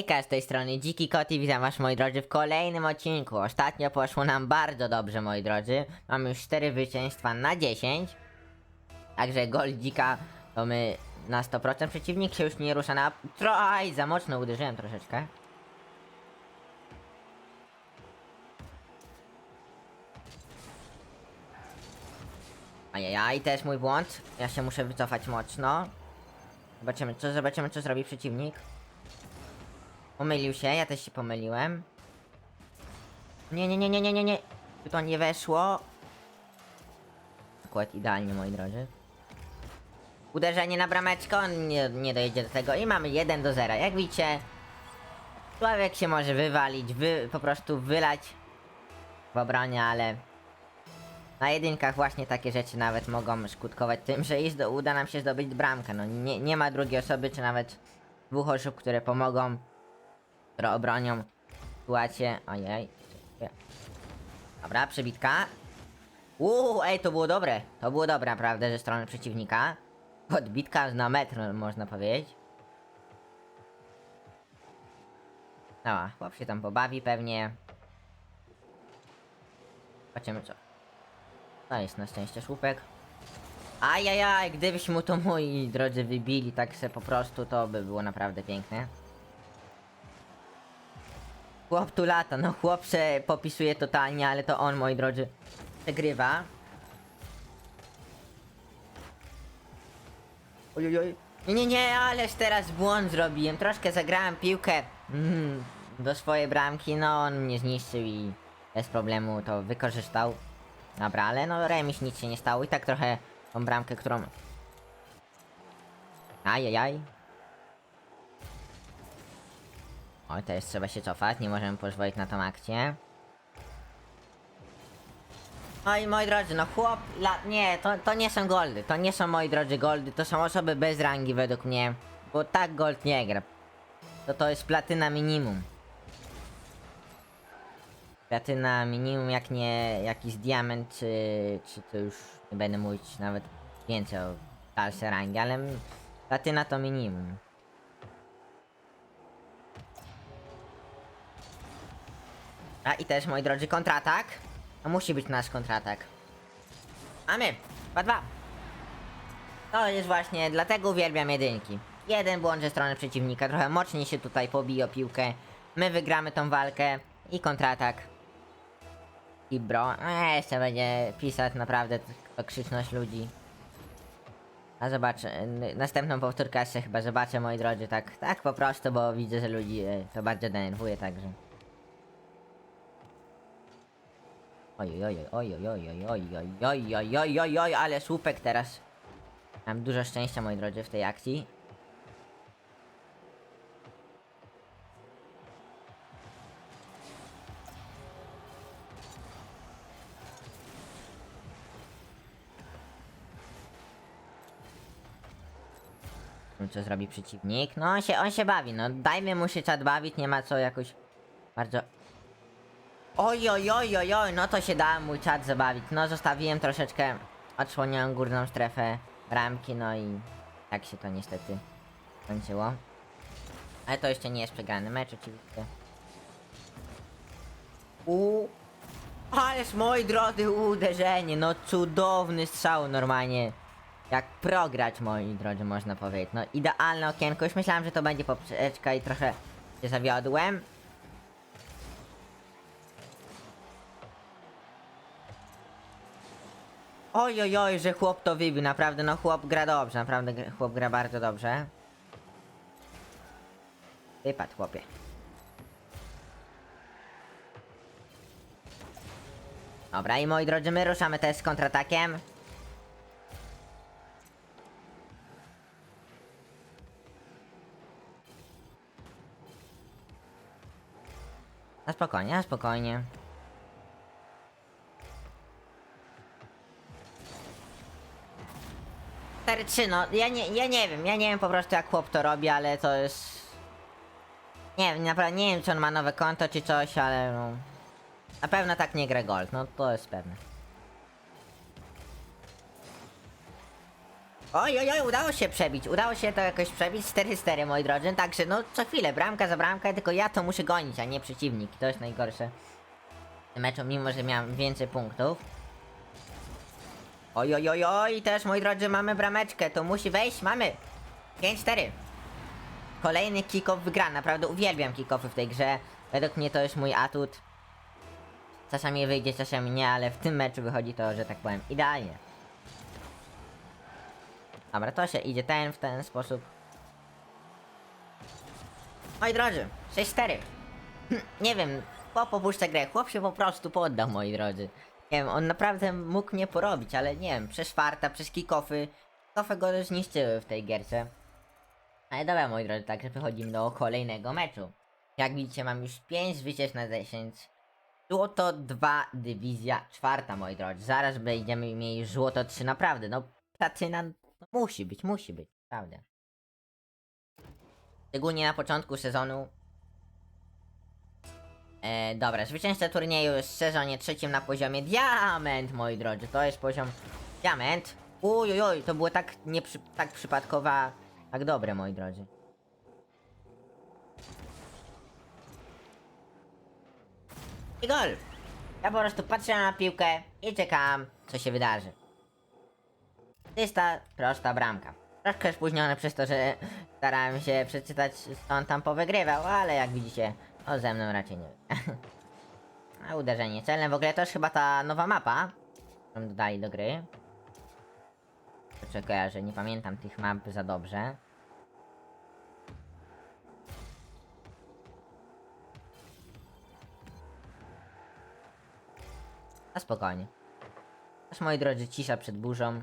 Hejka, z tej strony Dziki Kot i witam was moi drodzy w kolejnym odcinku. Ostatnio poszło nam bardzo dobrze moi drodzy. Mamy już 4 zwycięstwa na 10. Także gol Dzika to my na 100%. Przeciwnik się już nie rusza na... Troj, za mocno uderzyłem troszeczkę. Ajajaj, to jest mój błąd. Ja się muszę wycofać mocno. Zobaczymy co, zobaczymy co zrobi przeciwnik. Pomylił się, ja też się pomyliłem. Nie, nie, nie, nie, nie, nie, nie. To nie weszło. Akurat idealnie, moi drodzy. Uderzenie na brameczkę, on nie, nie dojedzie do tego i mamy 1 do 0. Jak widzicie, Sławek się może wywalić, wy, po prostu wylać w obronie, ale na jedynkach właśnie takie rzeczy nawet mogą skutkować tym, że jest, uda nam się zdobyć bramkę. No nie, nie ma drugiej osoby, czy nawet dwóch osób, które pomogą, które obronią sytuację. Ojej. Dobra, przebitka. Uuu, ej, to było dobre. To było dobre, naprawdę, ze strony przeciwnika. Podbitka na metr, można powiedzieć. No, chłop się tam pobawi pewnie. Zobaczymy co. To jest na szczęście słupek. Ajajaj, gdybyśmy mu to moi drodzy wybili tak se po prostu, to by było naprawdę piękne. Chłop tu lata, no chłop se popisuje totalnie, ale to on, moi drodzy, przegrywa. Ojojoj. Nie, nie, nie, ależ teraz błąd zrobiłem. Troszkę zagrałem piłkę mm, do swojej bramki, no on mnie zniszczył i bez problemu to wykorzystał. Dobra, ale no remis nic się nie stało i tak trochę tą bramkę, którą... Ajajaj. Oj, teraz trzeba się cofać, nie możemy pozwolić na tą akcję. Oj, moi drodzy, no chłop, la... nie, to, to nie są goldy, to nie są moi drodzy goldy, to są osoby bez rangi według mnie, bo tak gold nie gra. To to jest platyna minimum. Platyna minimum, jak nie jakiś diament, czy, czy to już nie będę mówić nawet więcej o dalsze rangi, ale platyna to minimum. A i też, moi drodzy, kontratak. To musi być nasz kontratak. Mamy! 2-2. To jest właśnie, dlatego uwielbiam jedynki. Jeden błąd ze strony przeciwnika, trochę mocniej się tutaj pobije o piłkę. My wygramy tą walkę i kontratak. I bro, a jeszcze będzie pisać naprawdę toksyczność ludzi. A zobaczę, następną powtórkę jeszcze chyba zobaczę, moi drodzy, tak, tak po prostu, bo widzę, że ludzi e, to bardzo denerwuje, także. Oj, oj, oj, oj, oj, oj, oj, oj, oj, oj, oj, oj, ale słupek teraz. Mam dużo szczęścia, moi drodzy, w tej akcji. Co zrobi przeciwnik? No on się, on się bawi, no dajmy mu się czat bawić, nie ma co jakoś bardzo... Oj, oj, oj, oj, oj, no to się da mój czat zabawić. No zostawiłem troszeczkę, odsłoniłem górną strefę bramki, no i tak się to niestety skończyło. Ale to jeszcze nie jest przegrany mecz oczywiście. U, Ależ moi drodzy uderzenie, no cudowny strzał normalnie. Jak prograć moi drodzy można powiedzieć. No idealne okienko, już myślałem, że to będzie poprzeczka i trochę się zawiodłem. Oj, oj, oj, że chłop to wybił, naprawdę, no chłop gra dobrze, naprawdę chłop gra bardzo dobrze. Wypadł chłopie. Dobra, i moi drodzy, my ruszamy też z kontratakiem. Na spokojnie, na spokojnie. Cztery, trzy, no ja nie, ja nie wiem, ja nie wiem po prostu jak chłop to robi, ale to jest... Nie wiem, naprawdę nie wiem czy on ma nowe konto czy coś, ale no... Na pewno tak nie gra gold, no to jest pewne. Oj, oj, oj, udało się przebić, udało się to jakoś przebić 4-4, moi drodzy, także no co chwilę, bramka za bramkę, tylko ja to muszę gonić, a nie przeciwnik, to jest najgorsze w tym meczu, mimo że miałem więcej punktów. Oj, oj, oj, oj, też, moi drodzy, mamy brameczkę, to musi wejść, mamy 5-4. Kolejny kick-off wygrany, naprawdę uwielbiam kick-offy w tej grze, według mnie to jest mój atut. Czasami wyjdzie, czasami nie, ale w tym meczu wychodzi to, że tak powiem, idealnie. Dobra, to się idzie ten w ten sposób. Moi drodzy, 6-4. Hm, Nie wiem, chłop opuszcza grę, chłop się po prostu poddał, moi drodzy. Nie wiem, on naprawdę mógł mnie porobić, ale nie wiem, przez farta, przez kickoffy. Kickoffy go zniszczyły w tej gierce. Ale dobra, moi drodzy, także przechodzimy do kolejnego meczu. Jak widzicie, mam już 5 zwycięstw na 10. Złoto 2, dywizja czwarta, moi drodzy. Zaraz będziemy mieli złoto 3, naprawdę, no platyna no, musi być, musi być, prawda. Szczególnie na początku sezonu. E, dobra, zwycięzca turnieju jest w sezonie trzecim na poziomie diament, moi drodzy. To jest poziom diament. Uj, uj, uj, to było tak, nie przy, tak przypadkowa, tak dobre, moi drodzy. I gol! Ja po prostu patrzę na piłkę i czekam, co się wydarzy. Czysta, prosta bramka. Troszkę spóźnione przez to, że starałem się przeczytać, co on tam powygrywał, ale jak widzicie, o ze mną raczej nie A uderzenie celne, w ogóle to jest chyba ta nowa mapa, którą dodali do gry. Czekaj, że nie pamiętam tych map za dobrze. A spokojnie. Aż moi drodzy, cisza przed burzą.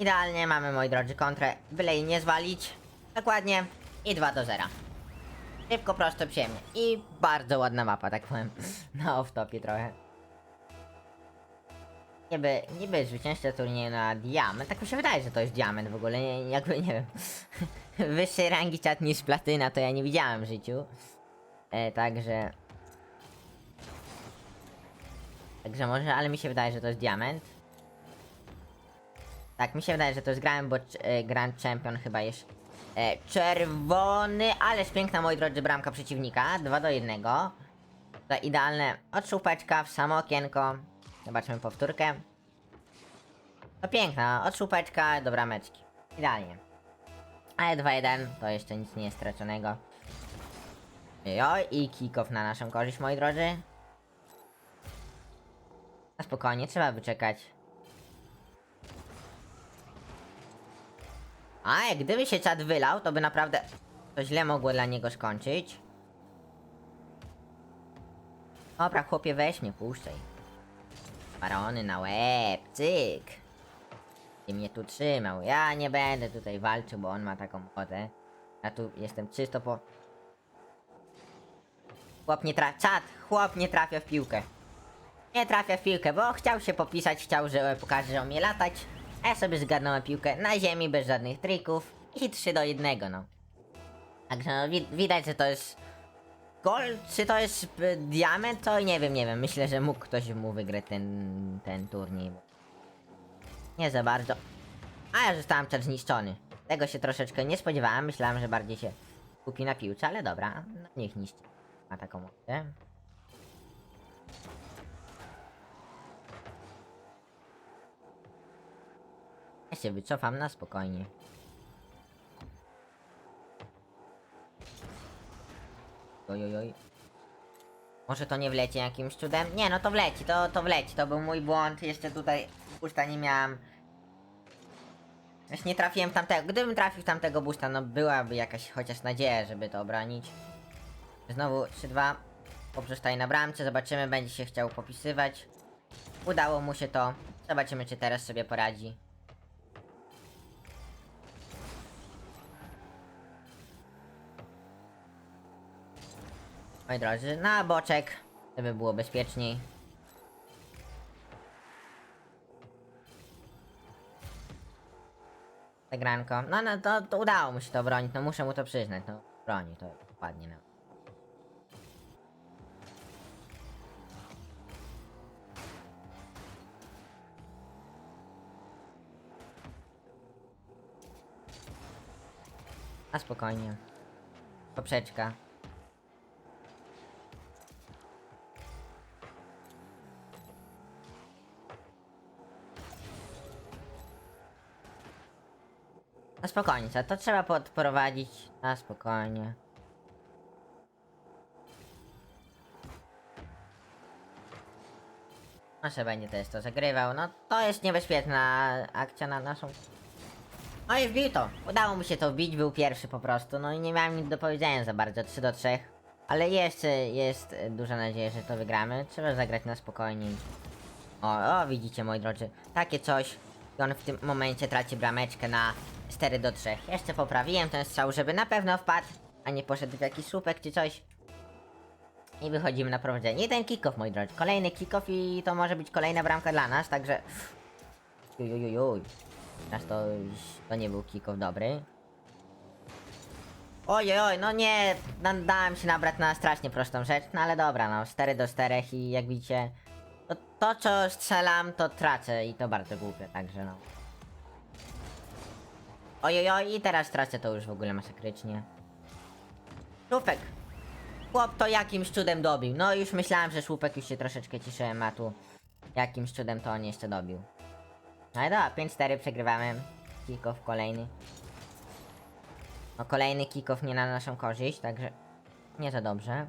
Idealnie mamy, moi drodzy, kontrę, byle jej nie zwalić. Dokładnie. I 2 do 0. Szybko, prosto, przyjemnie. I bardzo ładna mapa, tak powiem. Na off-topie trochę. Niby, niby zwycięzca turnieju na diament. Tak mi się wydaje, że to jest diament w ogóle. Nie, jakby nie wiem. Wyższej rangi czat niż platyna to ja nie widziałem w życiu. E, także... Także może, ale mi się wydaje, że to jest diament. Tak, mi się wydaje, że to jest Grand, bo e, Grand Champion chyba jest e, czerwony, ależ piękna, moi drodzy, bramka przeciwnika. 2 do 1. To idealne odszłupeczka w samo okienko. Zobaczmy powtórkę. To piękna, odszłupeczka do brameczki. Idealnie. Ale 2-1 to jeszcze nic nie jest straconego. Oj, i kick-off na naszą korzyść, moi drodzy. Na spokojnie, trzeba wyczekać. A, jak gdyby się czat wylał, to by naprawdę to źle mogło dla niego skończyć. Dobra, chłopie, weź mnie, puszczaj. Barony na łeb, cyk. I mnie tu trzymał. Ja nie będę tutaj walczył, bo on ma taką ochotę. Ja tu jestem czysto po... Chłop nie trafia... Czat! Chłop nie trafia w piłkę. Nie trafia w piłkę, bo chciał się popisać, chciał, że pokaże, że umie latać. A ja sobie zgarnąłem piłkę na ziemi, bez żadnych trików. I 3 do 1, no. Także no, wi widać, że to jest... Gol, czy to jest y, diament, to nie wiem, nie wiem. Myślę, że mógł ktoś mu wygrać ten, ten turniej. Nie za bardzo. A ja zostałem czas zniszczony. Tego się troszeczkę nie spodziewałem. Myślałem, że bardziej się kupi na piłce, ale dobra. No, niech niszczy. Ma taką opcję. Ja się wycofam na spokojnie. Oj, oj, oj. Może to nie wleci jakimś cudem? Nie, no to wleci, to, to wleci. To był mój błąd. Jeszcze tutaj busta nie miałem. Jeszcze nie trafiłem tamtego. Gdybym trafił tamtego busta, no byłaby jakaś chociaż nadzieja, żeby to obronić. Znowu 3-2. Poprzestaje na bramce, zobaczymy, będzie się chciał popisywać. Udało mu się to. Zobaczymy, czy teraz sobie poradzi. Moi drodzy, na boczek, żeby było bezpieczniej. Zagranko. No, no to, to udało mu się to bronić, no muszę mu to przyznać, no broni to ładnie. No. A spokojnie. Poprzeczka. Spokojnie, co? To trzeba podprowadzić na spokojnie. Może będzie też to zagrywał. No to jest niebezpieczna akcja na naszą. No i wbił to. Udało mu się to wbić, był pierwszy po prostu. No i nie miałem nic do powiedzenia za bardzo, 3 do 3. Ale jeszcze jest duża nadzieja, że to wygramy. Trzeba zagrać na spokojnie. O, o, widzicie moi drodzy, takie coś. I on w tym momencie traci brameczkę na 4 do 3. Jeszcze poprawiłem ten strzał, żeby na pewno wpadł, a nie poszedł w jakiś słupek czy coś. I wychodzimy na prowadzenie. Jeden kick-off, moi drodzy. Kolejny kick-off i to może być kolejna bramka dla nas, także... Jujujujuj. Teraz to, to nie był kick-off dobry. Oj, oj, no nie, dałem się nabrać na strasznie prostą rzecz, no ale dobra, no 4 do 4 i jak widzicie, to, to co strzelam, to tracę i to bardzo głupie, także no. Oj, oj, oj, i teraz tracę to już w ogóle masakrycznie. Słupek! Chłop to jakimś cudem dobił, no już myślałem, że słupek już się troszeczkę ciszyłem, a tu jakimś cudem to on jeszcze dobił. No i dobra, 5-4 przegrywamy. Kickoff kolejny. No kolejny kickoff nie na naszą korzyść, także nie za dobrze.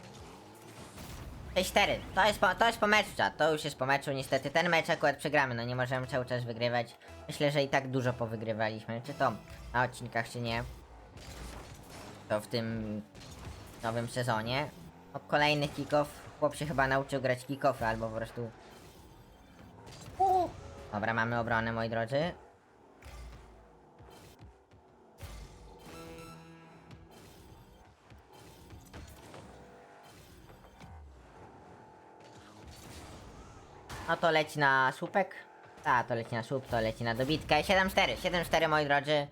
6-4, to jest, po, to jest po meczu, to już jest po meczu, niestety ten mecz akurat przegramy, no nie możemy cały czas wygrywać. Myślę, że i tak dużo powygrywaliśmy, czy to na odcinkach, czy nie. To w tym nowym sezonie. No, kolejny kickoff, chłop się chyba nauczył grać kickoffy, albo po prostu... Dobra, mamy obronę, moi drodzy. No to leci na słupek. A, to leci na słup, to leci na dobitkę. 7-4, 7-4 moi drodzy.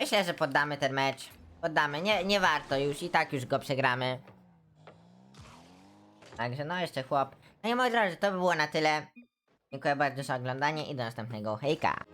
Myślę, że poddamy ten mecz. Poddamy, nie, nie warto już, i tak już go przegramy. Także no, jeszcze chłop. No i moi drodzy, to by było na tyle. Dziękuję bardzo za oglądanie i do następnego hejka.